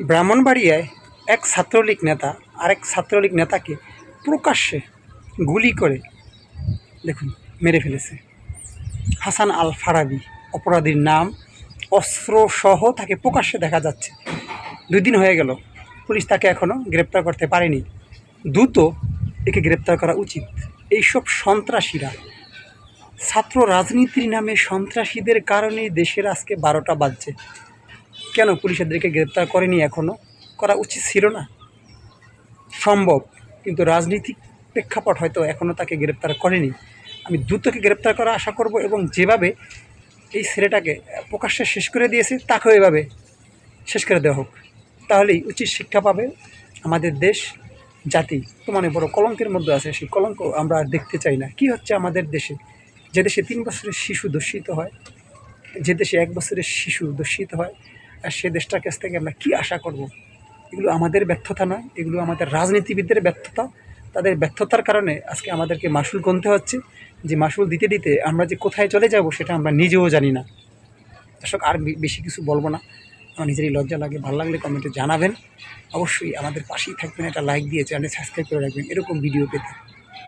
ব্রাহ্মণবাড়িয়ায় এক ছাত্রলীগ নেতা, আরেক ছাত্রলীগ নেতাকে প্রকাশ্যে গুলি করে, দেখুন, মেরে ফেলেছে। হাসান আল ফারাবি অপরাধীর নাম অস্ত্রসহ তাকে প্রকাশ্যে দেখা যাচ্ছে। দুই দিন হয়ে গেল, পুলিশ তাকে এখনও গ্রেপ্তার করতে পারেনি। দ্রুত একে গ্রেপ্তার করা উচিত। এইসব সন্ত্রাসীরা, ছাত্র রাজনীতির নামে সন্ত্রাসীদের কারণে দেশের আজকে বারোটা বাজছে। কেন পুলিশ এদেরকে গ্রেপ্তার করেনি এখনও করা উচিত ছিল না? সম্ভব, কিন্তু রাজনীতিক প্রেক্ষাপট হয়তো এখনও তাকে গ্রেপ্তার করেনি। আমি দ্রুতকে গ্রেপ্তার করা আশা করব এবং যেভাবে এই ছেলেটাকে প্রকাশ্যে শেষ করে দিয়েছে, তাকেও এভাবে শেষ করে দেওয়া হোক। তাহলেই উচিত শিক্ষা পাবে আমাদের দেশ, জাতি। তো মানে বড় কলঙ্কের মধ্যে আছে, সেই কলঙ্ক আমরা আর দেখতে চাই না। কি হচ্ছে আমাদের দেশে? যে দেশে তিন বছরের শিশু দূষিত হয়, যে দেশে এক বছরের শিশু দূষিত হয় সে দেশটার কাছ থেকে আমরা কী আশা করব? এগুলো আমাদের ব্যর্থতা নয়, এগুলো আমাদের রাজনীতিবিদদের ব্যর্থতা। তাদের ব্যর্থতার কারণে আজকে আমাদেরকে মাসুল গুনতে হচ্ছে। যে মাসুল দিতে দিতে আমরা যে কোথায় চলে যাব সেটা আমরা নিজেও জানি না। দর্শক, আর বেশি কিছু বলব না। আমার নিজেরই লজ্জা লাগে। ভালো লাগলে কমেন্টে জানাবেন। অবশ্যই আমাদের পাশেই থাকবেন। একটা লাইক দিয়ে চ্যানেল সাবস্ক্রাইব করে রাখবেন। এরকম ভিডিও পেতে।